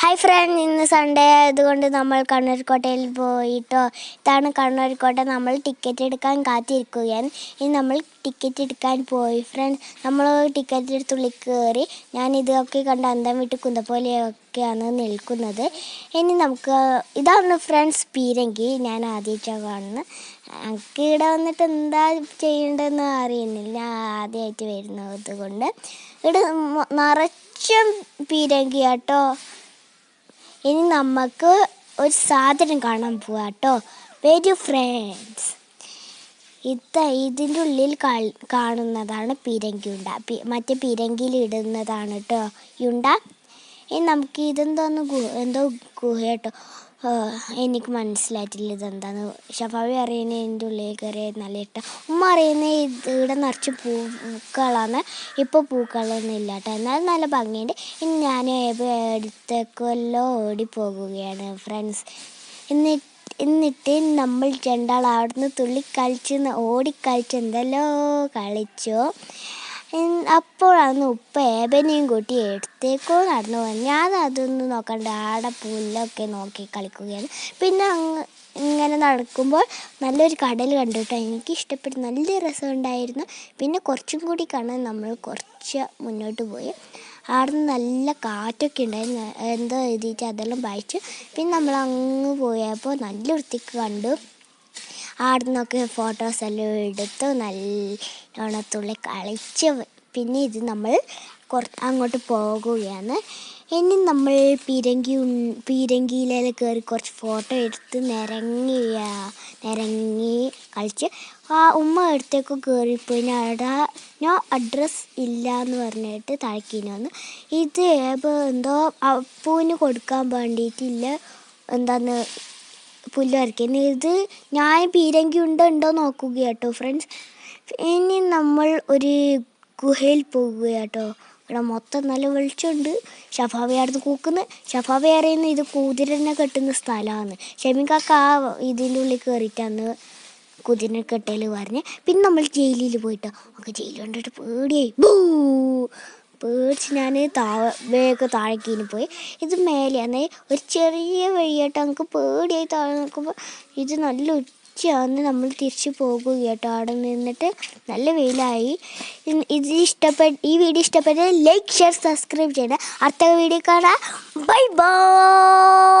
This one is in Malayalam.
ഹായ് ഫ്രണ്ട് ഇന്ന് സൺഡേ ആയതുകൊണ്ട് നമ്മൾ കണ്ണൂർക്കോട്ടയിൽ പോയിട്ടോ. ഇതാണ് കണ്ണൂർക്കോട്ട നമ്മൾ ടിക്കറ്റ് എടുക്കാൻ കാത്തിരിക്കുകയാണ്. ഇനി നമ്മൾ ടിക്കറ്റ് എടുക്കാൻ പോയി ഫ്രണ്ട് നമ്മൾ ടിക്കറ്റ് എടുത്തുള്ളിൽ കയറി ഞാൻ ഇതൊക്കെ കണ്ട് അന്തം വിട്ട് കുന്തപ്പോലെയൊക്കെയാണ് നിൽക്കുന്നത്. ഇനി നമുക്ക് ഇതാണ് ഫ്രണ്ട്സ് പീരങ്കി. ഞാൻ ആദ്യമായിട്ടാണ് കാണുന്നത്. എനിക്ക് ഇവിടെ വന്നിട്ട് എന്താ ചെയ്യേണ്ടതെന്ന് അറിയുന്നില്ല. ആദ്യമായിട്ട് വരുന്നത് കൊണ്ട്. ഇവിടെ നിറച്ചും പീരങ്കി കേട്ടോ ഇനി നമുക്ക് ഒരു സാധനം കാണാൻ പോവാ കേട്ടോ വെരി ഫ്രണ്ട്സ് ഇത് ഇതിന്റെ ഉള്ളിൽ കാണുന്നതാണ് പീരങ്കി ഉണ്ട മറ്റേ പിരങ്കിയിൽ ഇടുന്നതാണ് കേട്ടോ യുണ്ട. ഇനി നമുക്ക് ഇതെന്താന്ന് എന്തോ ഗുഹ എനിക്ക് മനസ്സിലായിട്ടില്ല ഇതെന്താന്ന്. ഷഫാവി അറിയുന്ന എന്റെ ഉള്ളിൽ കയറി നല്ല ഇട്ട ഉമ്മ അറിയുന്ന ഇവിടെ നിറച്ച് പൂക്കളാണ് ഇപ്പോൾ പൂക്കളൊന്നും ഇല്ല കേട്ടോ എന്നാലും നല്ല ഭംഗിയുണ്ട്. ഇനി ഞാൻ എടുത്തേക്കല്ലോ ഓടിപ്പോകുകയാണ് ഫ്രണ്ട്സ് എന്നിട്ട് എന്നിട്ട് നമ്മൾ രണ്ടാൾ അവിടുന്ന് തുള്ളി കളിച്ച് ഓടിക്കളിച്ച് എന്തെല്ലോ കളിച്ചോ. അപ്പോഴാണ് ഉപ്പ ഏബനെയും കൂട്ടി എടുത്തേക്കോ നടന്നു പോകുന്നത് ഞാൻ അതൊന്നും നോക്കണ്ട. ആടെ പുല്ലൊക്കെ നോക്കി കളിക്കുകയാണ്. പിന്നെ അങ്ങ് ഇങ്ങനെ നടക്കുമ്പോൾ നല്ലൊരു കടൽ കണ്ടു എനിക്ക് ഇഷ്ടപ്പെട്ടു നല്ല രസമുണ്ടായിരുന്നു. പിന്നെ കുറച്ചും കൂടി കാണാൻ നമ്മൾ കുറച്ച് മുന്നോട്ട് പോയി. അവിടെ നല്ല കാറ്റൊക്കെ ഉണ്ടായിരുന്നു. എന്തോ എഴുതിയിട്ട് അതെല്ലാം വായിച്ചു. പിന്നെ നമ്മൾ അങ്ങ് പോയപ്പോൾ നല്ല വൃത്തിക്ക് കണ്ടു. അവിടെ നിന്നൊക്കെ ഫോട്ടോസ് എല്ലാം എടുത്ത് നല്ലോണത്തുള്ളി കളിച്ച് പിന്നെ ഇത് നമ്മൾ കുറച്ച് അങ്ങോട്ട് പോകുകയാണ്. ഇനി നമ്മൾ പീരങ്കി പീരങ്കിയിലെല്ലാം കയറി കുറച്ച് ഫോട്ടോ എടുത്ത് നിരങ്ങി നിരങ്ങി കളിച്ച്. ആ ഉമ്മ അടുത്തേക്ക് കയറിപ്പോയിന് അവിടെ നോ അഡ്രസ്സ് ഇല്ല എന്ന് പറഞ്ഞിട്ട് താഴ്ക്കിന് വന്നു. ഇത് എന്തോ അപ്പൂവിന് കൊടുക്കാൻ വേണ്ടിയിട്ടില്ല എന്താന്ന് പുല്ല് വരയ്ക്കുന്നത് ഇത് ഞാൻ പീരങ്കി ഉണ്ടോ ഉണ്ടോ നോക്കുക കേട്ടോ ഫ്രണ്ട്സ് ഇനി നമ്മൾ ഒരു ഗുഹയിൽ പോകുക കേട്ടോ. ഇവിടെ മൊത്തം നല്ല വെളിച്ചമുണ്ട്. ഷഫാവയാർന്ന് കൂക്കുന്നു. അറിയുന്ന ഇത് കുതിരനെ കെട്ടുന്ന സ്ഥലമാണ്. ഷമിക്കാക്ക ആ ഇതിന്റെ ഉള്ളിൽ കയറിയിട്ടാണ് കുതിരനെ കെട്ടൽ പറഞ്ഞ്. പിന്നെ നമ്മൾ ജയിലിൽ പോയിട്ടോ. നമുക്ക് ജയിലിൽ കണ്ടിട്ട് പേടിയായി. ബൂ! പേടിച്ച് ഞാൻ താഴെ വേഗം ഇനി പോയി. ഇത് മേലെയാണ് ഒരു ചെറിയ വഴിയായിട്ട് നമുക്ക് പേടിയായി താഴെ നോക്കുമ്പോൾ ഇത് നല്ല ഉച്ചയാണ് നമ്മൾ തിരിച്ച് പോകുക കേട്ടോ അവിടെ നിന്നിട്ട് നല്ല വെയിലായി. ഇത് ഇഷ്ടപ്പെട്ട ഈ വീഡിയോ ഇഷ്ടപ്പെട്ട ലൈക്ക് ഷെയർ സബ്സ്ക്രൈബ് ചെയ്യണം. അടുത്ത വീഡിയോ കാണാം. Bye bye!